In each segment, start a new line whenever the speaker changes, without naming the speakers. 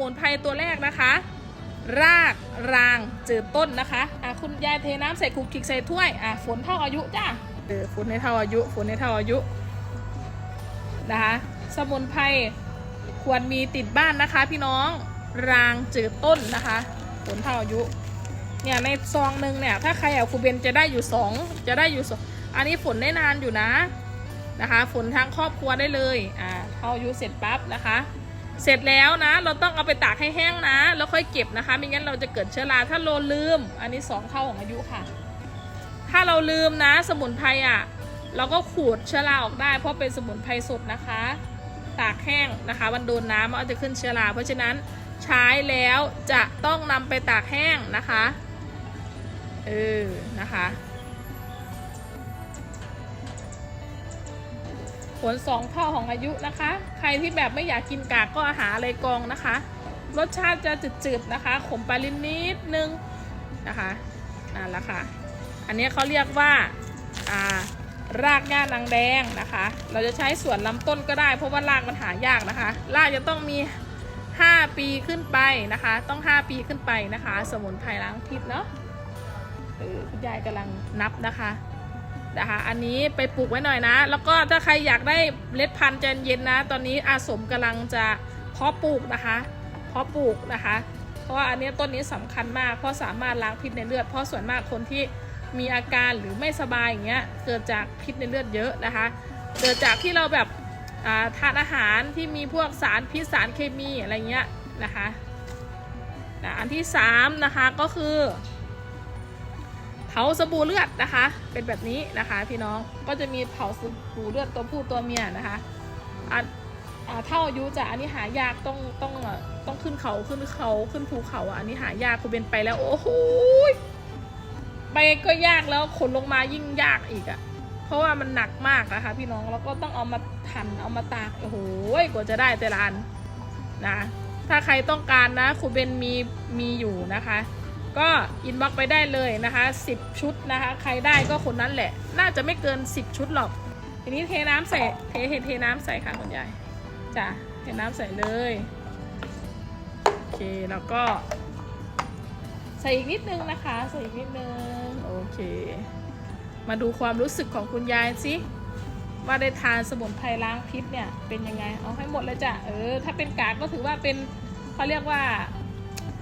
มุนไพรตัวแรกนะคะ รากรางจืดต้นนะคะอะคุณยายเทน้ำใส่คุกคิกใส่ถ้วยอะฝนเท่าอายุจ้าเออฝนในเท่าอายุฝนในเท่าอายุนะคะสมุนไพรควรมีติดบ้านนะคะ พี่น้องรางจืดต้นนะคะฝนเท่าอายุเนี่ยในซองหนึ่งเนี่ยถ้าใครเอาคูเบนจะได้อยู่สองจะได้อยู่สองอันนี้ฝนได้นานอยู่นะนะคะ ฝนทั้งครอบครัวได้เลยอ่าเท่าอายุเสร็จปั๊บนะคะ เสร็จแล้วนะ เราต้องเอาไปตากให้แห้งนะ แล้วค่อยเก็บนะคะไม่งั้นเราจะเกิดเชื้อราถ้าเราลืม อันนี้สองเท่าของอายุค่ะ ถ้าเราลืมนะ สมุนไพรอะ เราก็ขูดเชื้อราออกได้ เพราะเป็นสมุนไพรสดนะคะ ตากแห้งนะคะมันโดนน้ำมันจะขึ้นเชื้อราเพราะฉะนั้นใช้แล้วจะต้องนำไปตากแห้งนะคะเออนะคะ ผลสองเท่าของอายุนะคะ ใครที่แบบไม่อยากกินกากก็หาอะไรกองนะคะ รสชาติจะจืดๆนะคะ ขมปลาลินนิดนึงนะคะนั่นแหละค่ะ อันนี้เขาเรียกว่าอ่ารากหญ้านางแดงนะคะ เราจะใช้ส่วนลำต้นก็ได้ เพราะว่ารากมันหายากนะคะ รากจะต้องมี 5 ปีขึ้นไปนะคะ ต้อง 5 ปีขึ้นไปนะคะ สมุนไพรล้างพิษเนาะคุณยายกำลังนับนะคะ นะคะ อันนี้ไปปลูกไว้หน่อยนะ แล้วก็ถ้าใครอยากได้เมล็ดพันธุ์ใจเย็นนะ ตอนนี้อาสมกำลังจะเพาะปลูกนะคะ เพาะปลูกนะคะ เพราะว่าอันนี้ต้นนี้สำคัญมาก เพราะสามารถล้างพิษในเลือด เพราะส่วนมากคนที่มีอาการหรือไม่สบายอย่างเงี้ย เกิดจากพิษในเลือดเยอะนะคะ เกิดจากที่เราแบบาทานอาหารที่มีพวกสารพิษสารเคมีอะไรเงี้ยนะคะนะอันที่สามนะคะก็คือ เผาสบู่เลือดนะคะ เป็นแบบนี้นะคะ พี่น้องก็จะมีเผาสบู่เลือดตัวผู้ตัวเมียนะคะอันอ่าเท่าอายุจะอันนี้หายากต้องต้องต้องขึ้นเขาขึ้นเขาขึ้นภูเขาอะอันนี้หายากคุณเบนไปแล้ว โอ้โหไปก็ยากแล้วขนลงมายิ่งยากอีกอะ เพราะว่ามันหนักมากนะคะ พี่น้องแล้วก็ต้องเอามาทันเอามาตากโอ้โหกว่าจะได้แต่ละอันนะถ้าใครต้องการนะครูเบนมีมีอยู่นะคะ ก็อินบ็อกไปได้เลยนะคะ 10 ชุดนะคะ ใครได้ก็คนนั้นแหละ น่าจะไม่เกิน 10 ชุดหรอก ทีนี้เทน้ำใส่เทเทเทน้ำใส่ค่ะคุณยายจ้ะเทน้ำใส่เลยโอเคแล้วก็ ใส่อีกนิดนึงนะคะ ใส่อีกนิดนึงโอเค มาดูความรู้สึกของคุณยายสิว่าได้ทานสมุนไพรล้างพิษเนี่ยเป็นยังไงเอาให้หมดเลยจ้ะเออถ้าเป็นกากก็ถือว่าเป็นเขาเรียกว่า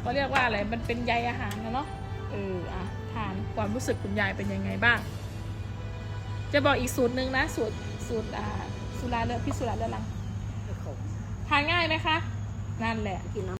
เขาเรียกว่าอะไร มันเป็นใยอาหารนะเนาะ เออ อะ ทานความรู้สึกคุณยายเป็นยังไงบ้าง จะบอกอีกสูตรหนึ่งนะ สูตร สูตร อ่า สุราเลือดพี่สุราเลือดลัง ทานง่ายไหมคะ นั่นแหละ
กินน้ำ